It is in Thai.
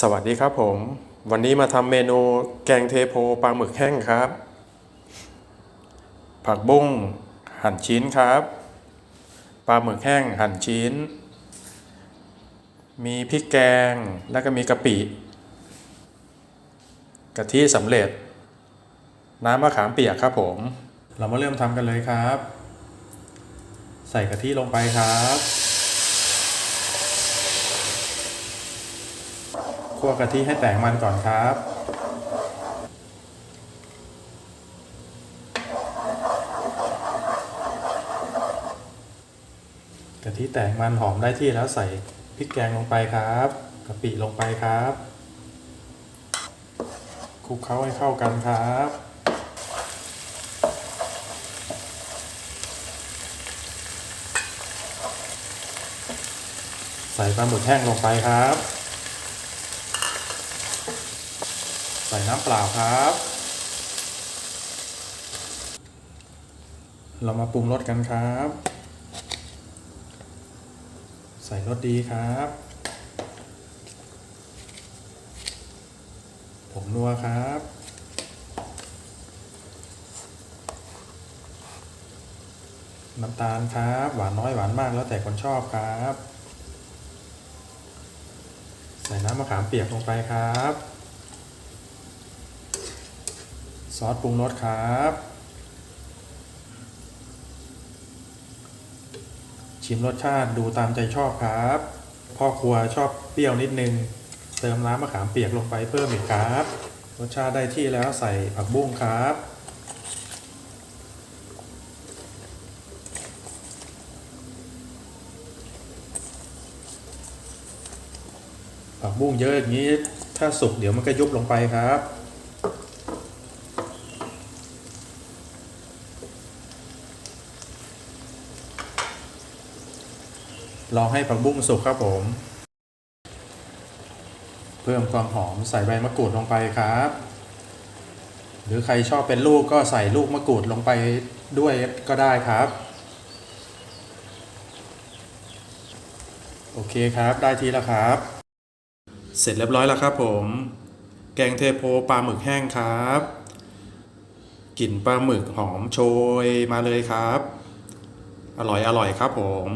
สวัสดีครับผม วันนี้มาทำเมนูแกงเทโพปลาหมึกแห้งครับ ผักบุ้งหั่นชิ้นครับ ปลาหมึกแห้งหั่นชิ้น มีพริกแกงแล้วก็มีกะปิกะทิสำเร็จ น้ำมะขามเปียกครับผม เรามาเริ่มทำกันเลยครับ ใส่กะทิลงไปครับ คั่วกะทิให้แตกมันก่อนครับ กะทิแตกมันหอมได้ที่แล้วใส่พริกแกงลงไปครับกะปิลงไปครับคลุกเคล้าให้เข้ากันครับใส่ปลาหมึกแห้งลงไปครับ ใส่น้ำเปล่าครับ เรามาปรุงรสกันครับ ใส่รสดีครับผงนัวครับ น้ำตาลครับ หวานน้อยหวานมากแล้วแต่คนชอบครับ ใส่น้ำมะขามเปียกลงไปครับ ซอสปรุงรสครับ ชิมรสชาติดูตามใจชอบครับ พ่อครัวชอบเปรี้ยวนิดนึง เติมน้ำมะขามเปียกลงไปเพิ่มอีกครับ รสชาติได้ที่แล้วใส่ผักบุ้งครับผักบุ้งเยอะอย่างนี้ ถ้าสุกเดี๋ยวมันก็ยุบลงไปครับ ลองให้ผักบุ้งสุกครับผม เพิ่มความหอมใส่ใบมะกรูดลงไปครับ หรือใครชอบเป็นลูกก็ใส่ลูกมะกรูดลงไปด้วยก็ได้ครับ โอเคครับได้ทีแล้วครับ เสร็จเรียบร้อยแล้วครับผม แกงเทโพปลาหมึกแห้งครับกลิ่นปลาหมึกหอมโชยมาเลยครับ อร่อยอร่อยครับผม